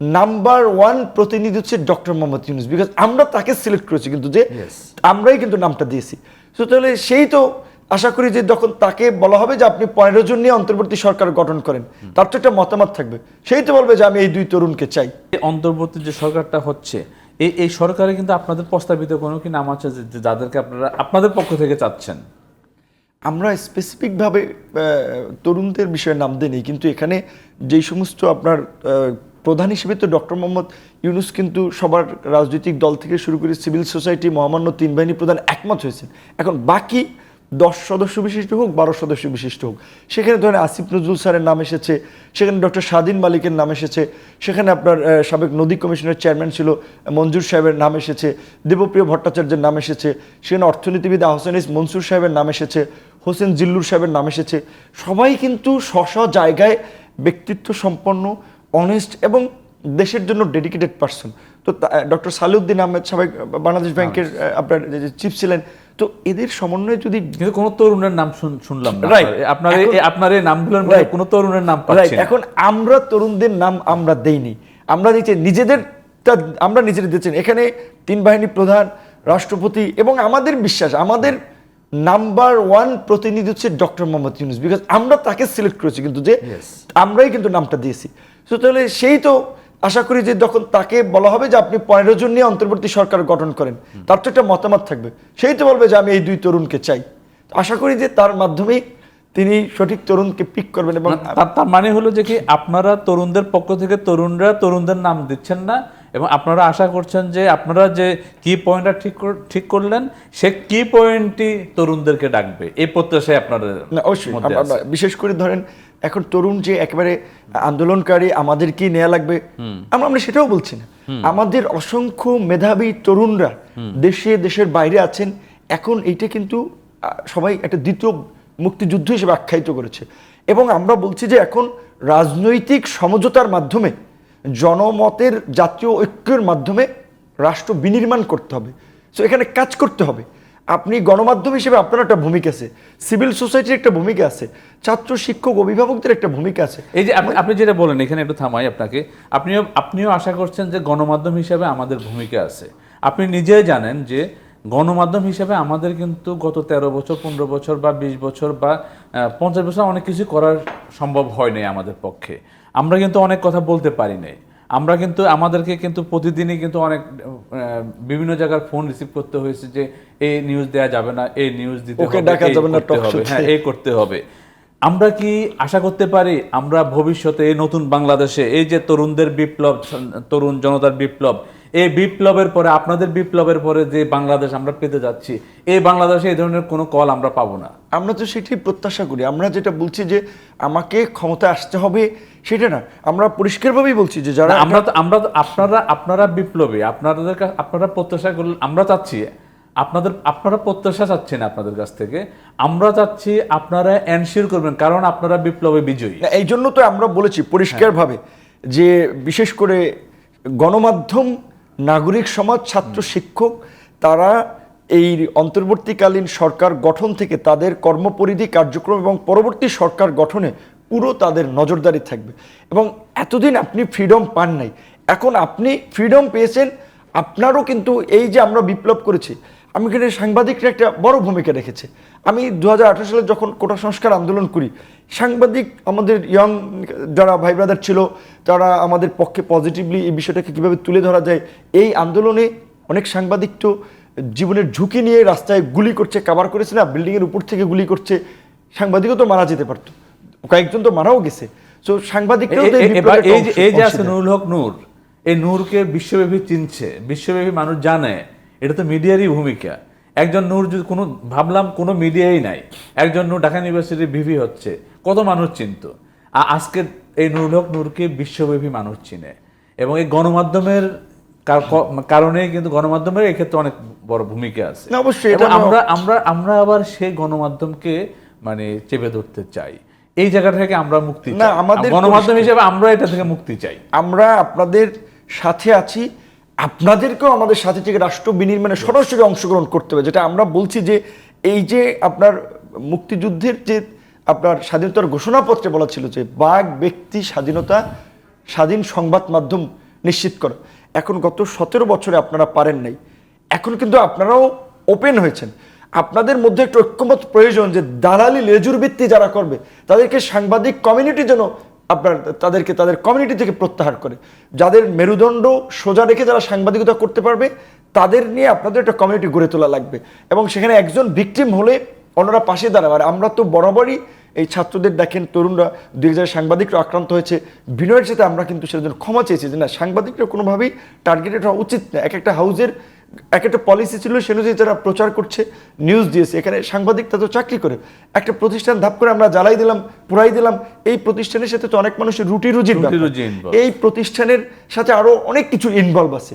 Number one প্রতিনিধি হচ্ছে doctor Mohammad Yunus because আমরা তাকে সিলেক্ট করেছি কিন্তু যে আমরাই কিন্তু নামটা দিয়েছি। তো তাহলে সেই তো আশা করি যে যখন তাকে বলা হবে যে আপনি পনেরো জন নিয়ে অন্তর্বর্তী সরকার গঠন করেন তার তো একটা মতামত থাকবে। সেই তো বলবে যে আমি এই দুই তরুণকে চাই। এই অন্তর্বর্তী যে সরকারটা হচ্ছে এই এই সরকারে কিন্তু আপনাদের প্রস্তাবিত কোনো কি নাম আছে যাদেরকে আপনারা আপনাদের পক্ষ থেকে চাচ্ছেন? আমরা স্পেসিফিকভাবে তরুণদের বিষয়ে নাম দিই কিন্তু এখানে যেই সমস্ত আপনার প্রধান হিসেবে তো ডক্টর মোহাম্মদ ইউনুস কিন্তু সবার রাজনৈতিক দল থেকে শুরু করে সিভিল সোসাইটি, মহামান্য তিন বাহিনী প্রধান একমত হয়েছেন। এখন বাকি দশ সদস্য বিশিষ্ট হোক, বারো সদস্য বিশিষ্ট হোক, সেখানে ধরেন আসিফ নজরুল স্যারের নাম এসেছে, সেখানে ডক্টর স্বাধীন মালিকের নাম এসেছে, সেখানে আপনার সাবেক নদী কমিশনের চেয়ারম্যান ছিল মঞ্জুর সাহেবের নাম এসেছে, দেবপ্রিয় ভট্টাচার্যের নাম এসেছে, সেখানে অর্থনীতিবিদ আহসান ইস মনসুর সাহেবের নাম এসেছে, হোসেন জিল্লুর সাহেবের নাম এসেছে। সবাই কিন্তু স্ব জায়গায় ব্যক্তিত্ব সম্পন্ন অনেস্ট এবং দেশের জন্য ডেডিকেটেড পার্সন তো ডক্টর সালিউদ্দিন আহমেদ সাবেক বাংলাদেশ ব্যাংকের আপনার চিফ ছিলেন তো এদের সমন্বয়ে যদি কিন্তু কোনো তরুণের নাম শুনলাম না। আপনার আপনার এই নামগুলোর মধ্যে. কোনো তরুণের নাম পাচ্ছি এখন আমরা তরুণদের নাম আমরা দেইনি। আমরা নিচে নিজেদের আমরা নিজেদের দিচ্ছেন এখানে তিন বাহিনী প্রধান রাষ্ট্রপতি এবং আমাদের বিশ্বাস আমাদের নাম্বার ওয়ান প্রতিনিধি হচ্ছে ডক্টর মোহাম্মদ ইউনুস। বিকজ আমরা তাকে সিলেক্ট করেছি কিন্তু যে আমরাই কিন্তু নামটা দিয়েছি। তো তাহলে সেই তো আশা করি যে যখন তাকে বলা হবে যে আপনি পনেরো জন নিয়ে অন্তর্বর্তী সরকার গঠন করেন তার তো একটা মতামত থাকবে। সেই তো বলবে যে আমি এই দুই তরুণকে চাই। আশা করি যে তার মাধ্যমেই তিনি সঠিক তরুণকে পিক করবেন এবং তার- মানে হলো যে কি আপনারা তরুণদের পক্ষ থেকে তরুণরা তরুণদের নাম দিচ্ছেন না এবং আপনারা আশা করছেন যে আপনারা যে কি পয়েন্টটা ঠিক ঠিক করলেন সে কি পয়েন্টই তরুণদেরকে ডাকবে। এই প্রত্যাশায় আপনাদের না অবশ্যই। বিশেষ করে ধরেন এখন তরুণ যে একেবারে আন্দোলনকারী আমাদের কি নেওয়া লাগবে আমরা আমরা সেটাও বলছি না। আমাদের অসংখ্য মেধাবী তরুণরা দেশে দেশের বাইরে আছেন। এখন এইটা কিন্তু সবাই একটা দ্বিতীয় মুক্তিযুদ্ধ হিসেবে আখ্যায়িত করেছে। এবং আমরা বলছি যে এখন রাজনৈতিক সমঝোতার মাধ্যমে জনমতের জাতীয় ঐক্যের মাধ্যমে রাষ্ট্র বিনির্মাণ করতে হবে। সো এখানে কাজ করতে হবে। আপনি গণমাধ্যম হিসেবে আপনার একটা ভূমিকা আছে। সিভিল সোসাইটির একটা ভূমিকা আছে। ছাত্র শিক্ষক, অভিভাবকদের একটা ভূমিকা আছে। এই যে আপনি যেটা বলেন এখানে একটু থামাই আপনাকে। আপনিও আপনিও আশা করছেন যে গণমাধ্যম হিসাবে আমাদের ভূমিকা আছে। আপনি নিজেই জানেন যে গণমাধ্যম হিসাবে আমাদের কিন্তু গত তেরো বছর, পনেরো বছর বা বিশ বছর বা পঞ্চাশ বছর অনেক কিছু করার সম্ভব হয় নাই আমাদের পক্ষে। আমরা কিন্তু অনেক কথা বলতে পারি নাই। আমরা কিন্তু আমাদেরকে কিন্তু প্রতিদিনই কিন্তু অনেক বিভিন্ন জায়গার ফোন রিসিভ করতে হয়েছে যে এই নিউজ দেওয়া যাবে না এই নিউজ দিতে হবে। হ্যাঁ এই করতে হবে আমরা কি আশা করতে পারি আমরা ভবিষ্যতে এই নতুন বাংলাদেশে এই যে তরুণদের বিপ্লব তরুণ জনতার বিপ্লব এই বিপ্লবের পরে আপনাদের বিপ্লবের পরে যে বাংলাদেশ আমরা পেতে যাচ্ছি এই বাংলাদেশে এই ধরনের কোনো কল আমরা পাবো না। আমরা তো সেটাই প্রত্যাশা করি। আমরা যেটা বলছি যে আমাকে ক্ষমতায় আসতে হবে সেটা না। আমরা পরিষ্কারভাবেই বলছি যে যারা আমরা তো আমরা আপনারা আপনারা বিপ্লবী আপনাদের আপনারা প্রত্যাশা করলে আমরা চাচ্ছি আপনাদের আপনারা প্রত্যাশা চাচ্ছেন আপনাদের কাছ থেকে আমরা চাচ্ছি আপনারা এনশিওর করবেন কারণ আপনারা বিপ্লবে বিজয়ী। এই জন্য তো আমরা বলেছি পরিষ্কারভাবে যে বিশেষ করে গণমাধ্যম নাগরিক সমাজ ছাত্র শিক্ষক তারা এই অন্তর্বর্তীকালীন সরকার গঠন থেকে তাদের কর্মপরিধি কার্যক্রম এবং পরবর্তী সরকার গঠনে পুরো তাদের নজরদারি থাকবে। এবং এতদিন আপনি ফ্রিডম পান নাই। এখন আপনি ফ্রিডম পেয়েছেন আপনারও কিন্তু এই যে আমরা বিপ্লব করেছি আমি কিন্তু সাংবাদিকরা একটা বড় ভূমিকা রেখেছে। আমি দু হাজার আঠেরো সালে যখন কোটা সংস্কার আন্দোলন করি সাংবাদিক আমাদের ইয়ং যারা ভাই ব্রাদার ছিল তারা আমাদের পক্ষে পজিটিভলি এই বিষয়টাকে কীভাবে তুলে ধরা যায় এই আন্দোলনে অনেক সাংবাদিক তো জীবনের ঝুঁকি নিয়ে রাস্তায় গুলি করছে কাবার করেছে না বিল্ডিংয়ের উপর থেকে গুলি করছে সাংবাদিকও তো মারা যেতে পারতো। কয়েকজন তো মারাও গেছে। তো সাংবাদিকরাও তো এই যে আছে নুরুল হক নূর এই নূরকে বিশ্বব্যাপী চিনছে বিশ্বব্যাপী মানুষ জানে এটা তো মিডিয়ারই ভূমিকা। একজন নূর যদি কোনো ভাবলাম কোনো মিডিয়াই নাই একজন নূর ঢাকা ইউনিভার্সিটির ভিভি হচ্ছে কত মানুষ চিনত? আ- আজকে এই নুরুল হক নূরকে বিশ্বব্যাপী মানুষ চিনে। এবং এই গণমাধ্যমের কার- ক- কারণেই কিন্তু গণমাধ্যমের এক্ষেত্রে অনেক বড় ভূমিকা আছে। অবশ্যই, আমরা আমরা আমরা আবার সেই গণমাধ্যমকে মানে চেপে ধরতে চাই। এই জায়গা থেকে আমরা মুক্তি না, চাই। আমাদের গণমাধ্যম হিসেবে আমরা এটা থেকে মুক্তি চাই। আমরা আপনাদের সাথে আছি। আপনাদেরকেও আমাদের সাথে থেকে রাষ্ট্র বিনির্মাণে সরাসরি অংশগ্রহণ করতে হবে যেটা আমরা বলছি যে এই যে আপনার মুক্তিযুদ্ধের যে আপনার স্বাধীনতার ঘোষণাপত্রে বলা ছিল যে বাঘ ব্যক্তি স্বাধীনতা স্বাধীন সংবাদ মাধ্যম নিশ্চিত করা। এখন গত সতেরো বছরে আপনারা পারেন নাই। এখন কিন্তু আপনারাও ওপেন হয়েছেন। আপনাদের মধ্যে একটু ঐক্যমত প্রয়োজন যে দালালি লেজুর ভিত্তি যারা করবে তাদেরকে সাংবাদিক কমিউনিটি যেন আপনার তাদেরকে, তাদের কমিউনিটি থেকে প্রত্যাহার করে। যাদের মেরুদণ্ড সোজা রেখে যারা সাংবাদিকতা করতে পারবে, তাদের নিয়ে আপনাদের একটা কমিউনিটি গড়ে তোলা লাগবে। এবং সেখানে একজন ভিকটিম হলে অন্যরা পাশে দাঁড়াবে। আর আমরা তো বরাবরই এই ছাত্রদের দেখেন, তরুণরা, দুই হাজার সাংবাদিকরা আক্রান্ত হয়েছে। বিনয়ের সাথে আমরা কিন্তু সেটার জন্য ক্ষমা চেয়েছি যে না, সাংবাদিকরা কোনোভাবেই টার্গেটেড হওয়া উচিত না। এক একটা হাউজের এক একটা পলিসি ছিল সে অনুযায়ী যারা প্রচার করছে নিউজ দিয়েছে। এখানে সাংবাদিকটা তো চাকরি করে। একটা প্রতিষ্ঠান ধাপ করে আমরা জ্বালাই দিলাম পুরাই দিলাম এই প্রতিষ্ঠানের সাথে তো অনেক মানুষের রুটি রুজির রুজি এই প্রতিষ্ঠানের সাথে আরও অনেক কিছু ইনভলভ আছে।